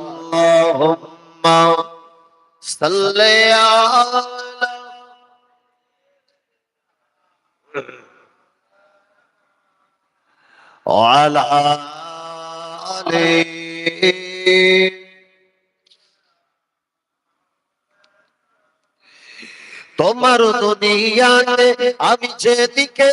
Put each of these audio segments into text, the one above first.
اللهم صل على وعلى آله তোমার দুনিয়াতে আমি যেদিকে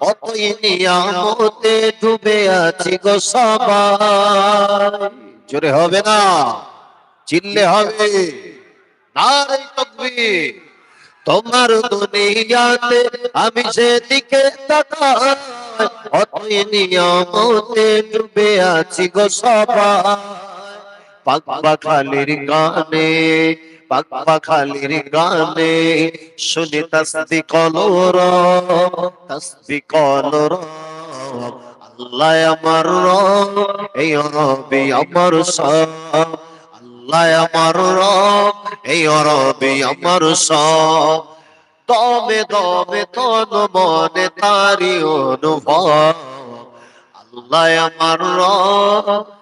অতই নিয়ামতে ডুবে আছি গো সবাই। জোরে হবে না? চিল্লে হবে? নারে তকবীর। তোমার দুনিয়াতে আমি যেদিকে তাকাই, অতই নিয়ামতে ডুবে আছি গো সবাই। পাক খালির গানে পাক খালির গানে শুনি তসবি কলর তসবি কলর। আল্লাহ আমার রব, এই রবি আমার সব। আল্লাহ আমার রব, এই রবি আমার সব। দমে দমে, তন মনে তারি অনুভব। আল্লাহ আমার রব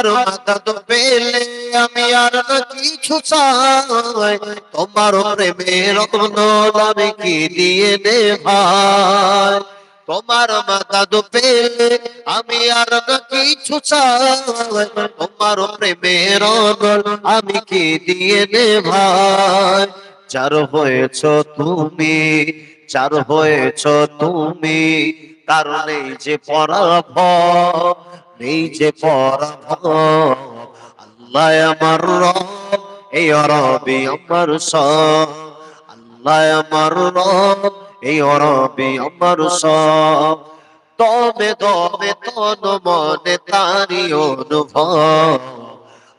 তোমার মাদত পেলে আমি আর কিছু চাই। তোমার প্রেমের আমি কি দিয়ে দে ভাই তোমার পেলে আমি আর কিছু চাই। তোমার আমি কি দিয়ে দে ভাই চার হয়েছ তুমি চার হয়েছ তুমি কারণে যে পরাভ নেই যে পরাভ আল্লাহ আমার রব, এই অরবি আমার সব। আল্লাহ আমার রব, এই অরবি আমার সব। তবে তবে, তন মনে তারি অনুভব।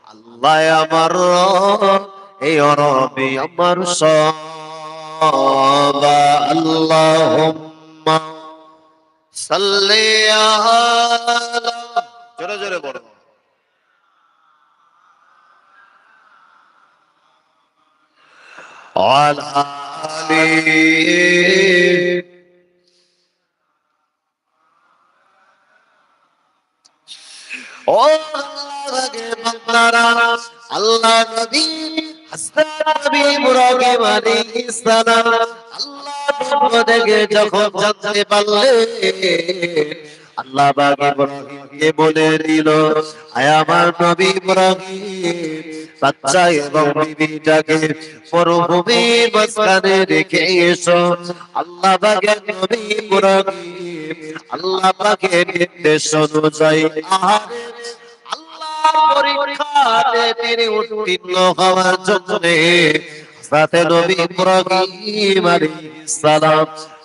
আল্লাহ আমার রব, এই অরবি আমার সব। আল্লাহুম্মা সাল্লি আলা জোরে জোরে বড় আল্লাহ আল্লাহ যখন জানতে পারলে আল্লাহ ইব্রাহিমকে বলে দিল, আয় আমার নবী ইব্রাহিম, বাচ্চা এবং বিবিটাকে মরুভূমির মাঝখানে রেখে এসো। আল্লাহ পাকের নবী ইব্রাহিম, আল্লাহ পাকের নির্দেশ অনুযায়ী আহারে পরীক্ষাতে তিনি উত্তীর্ণ হওয়ার জন্য সাথে নবী ইব্রাহিম আলাইহিস সালাম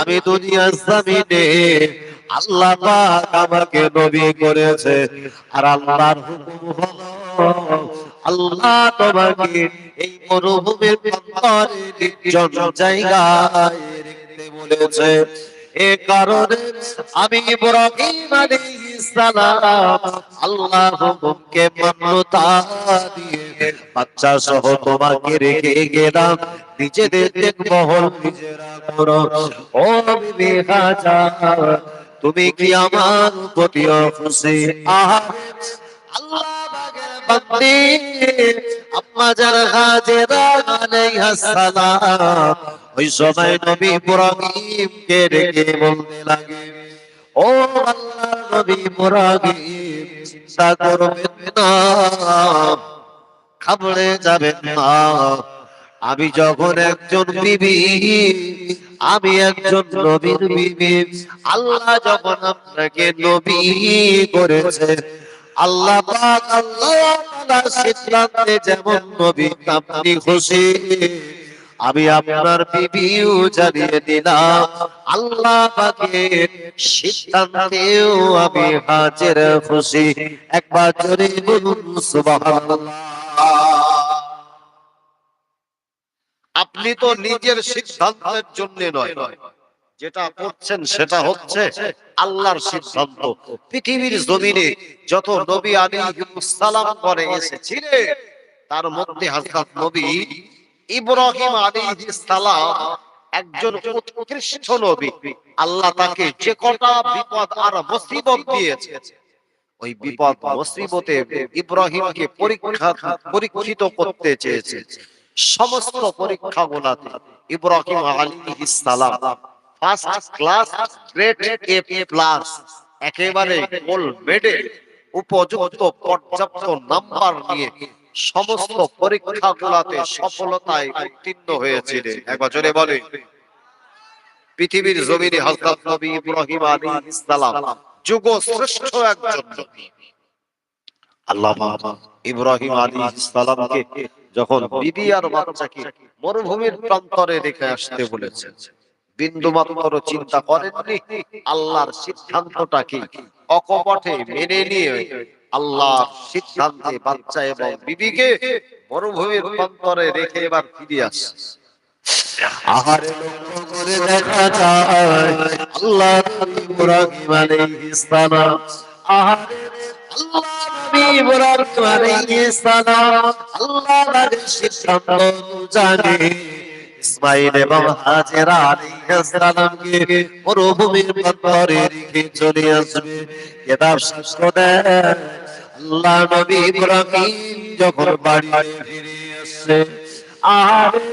আমি দুনিয়ার আল্লাহ আমাকে নবী করেছে। আর আল্লাহর আল্লাহ তোমাকে এই মরুভূমির জায়গায় বলেছে। এ কারণে আমি মান্যতা দিয়ে বাচ্চা সহ তোমাকে রেখে গেলাম। নিজেদের দেখমহল নিজেরা করো। ও তুমি কি আমার প্রতি খুশি ওই কে লাগে, ও আল্লাহ খাবড়ে যাবেন না। আমি যখন একজন বিবি আমি একজন নবীর বিবি আল্লাহ যখন আপনাকে নবী করেছে, আল্লাহ আল্লাহ সিদ্ধান্তে যেমন নবী আপনি খুশি। আমি আপনার বিবিও জানিয়ে দিলাম, আল্লাহ সিদ্ধান্তেও আমি হাজির খুশি। একবার জোরে বলুন, সুবহানাল্লাহ। আপনি তো নিজের সিদ্ধান্তের জন্য নয়। যেটা করছেন সেটা হচ্ছে আল্লাহর সিদ্ধান্ত। পৃথিবীর জমিনে যত নবী আলাইহিস সালাম করে এসেছিলেন, তার মধ্যে হযরত নবী ইব্রাহিম আলাইহিস সালাম একজন উৎকৃষ্ট নবী। আল্লাহ তাকে যে কটা বিপদ আর মুসিবত দিয়েছে, ওই বিপদ মুসিবতে ইব্রাহিমকে পরীক্ষা পরীক্ষিত করতে চেয়েছে। সমস্ত পরীক্ষাগুলোতে ইব্রাহিম আলাইহিস সালাম first class grade A plus একেবারে গোল্ড মেডেল উপযুক্ত পর্যাপ্ত নাম্বার নিয়ে সমস্ত পরীক্ষাগুলোতে সফলতায় উত্তীর্ণ হয়েছিলেন। একবার জোরে বলে পৃথিবীর জমিনে হযরত নবী ইব্রাহিম আলাইহিস সালাম যুগ শ্রেষ্ঠ একজন। নবী আল্লাহ ইব্রাহিম আলাইহিস সালামকে যখন বিবি আর বাচ্চাকে মরুভূমির প্রান্তরে রেখে আসতে বলেছেন। বিন্দু মাত্র চিন্তা করেননি আল্লাহর সিদ্ধান্তটা কি অকপটে মেনে নিয়ে আল্লাহর সিদ্ধান্তে বাচ্চা এবং বিবিকে মরুভূমির প্রান্তরে রেখে এবার ফিরে আসছে। আহারে লক্ষ্য করে দেখা যায় আল্লাহ ইব্রাহিম আলাইহিস সালাম আহারে আল্লাহ আল্লাহ চলে আসবে। নবী ইব্রাহিম যখন বাড়িতে ফিরে আহারে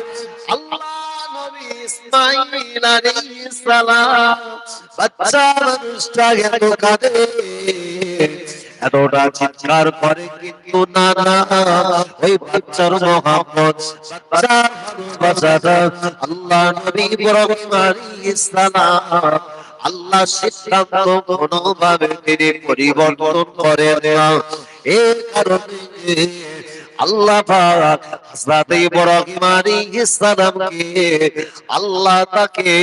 আল্লাহ নবী ইসমাইল আলাইহিস সালাম বাচ্চা এতটা চিৎকার করে কিন্তু না না ওই বাচ্চার মোহাম্মদ ভালোবাসাটা আল্লাহ নবী ইব্রাহিম আল্লাহ সিদ্ধান্ত কোনোভাবে তিনি পরিবর্তন করেন না। এই কারণে আল্লাহ পাক আল্লাহ তাকে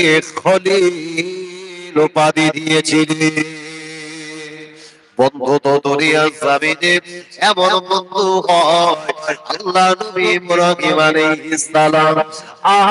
খলিল উপাধি দিয়েছিলেন। বন্ধু তো দুনিয়ার জামিনে এমন বন্ধু হয় আল্লাহ নবী ইব্রাহিম ইসলাম আহ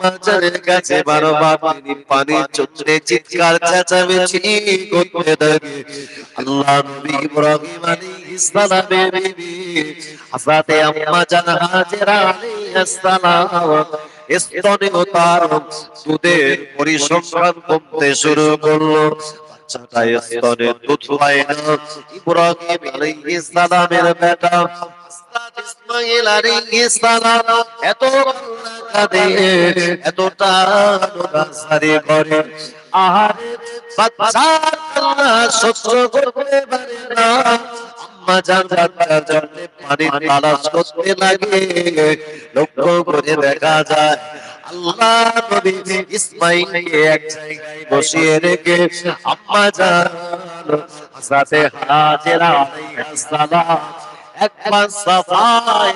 বাজারের কাছে বারবার তিনি পানির জন্য চিৎকার চেঁচামেচি করতে থাকে। আল্লাহ নবী ইব্রাহিম আলাইহিস সালামের বিবি হযরতে আম্মা জান হাজেরা আলাইহিস সালাম স্তনে তার দুধের পরিসংখ্যান কমতে শুরু করল। বাচ্চাটা স্তনে দুধ পায় না। ইব্রাহিম আলাইহিস সালামের বেটা ইসমাঈল আলাইহিস সালাম এত কাঁদে এতটা সারি করে আহারে বাচ্চা আল্লাহ সহ্য করতে পারে না। বাচ্চার পানির তালাশ করতে লাগে। লক্ষ্য করে দেখা যায়, আল্লাহ নবী এক জায়গায় বসিয়ে রেখে, আম্মা জান হযরতে হাজেরা আলাইহিস সালাম সাফায়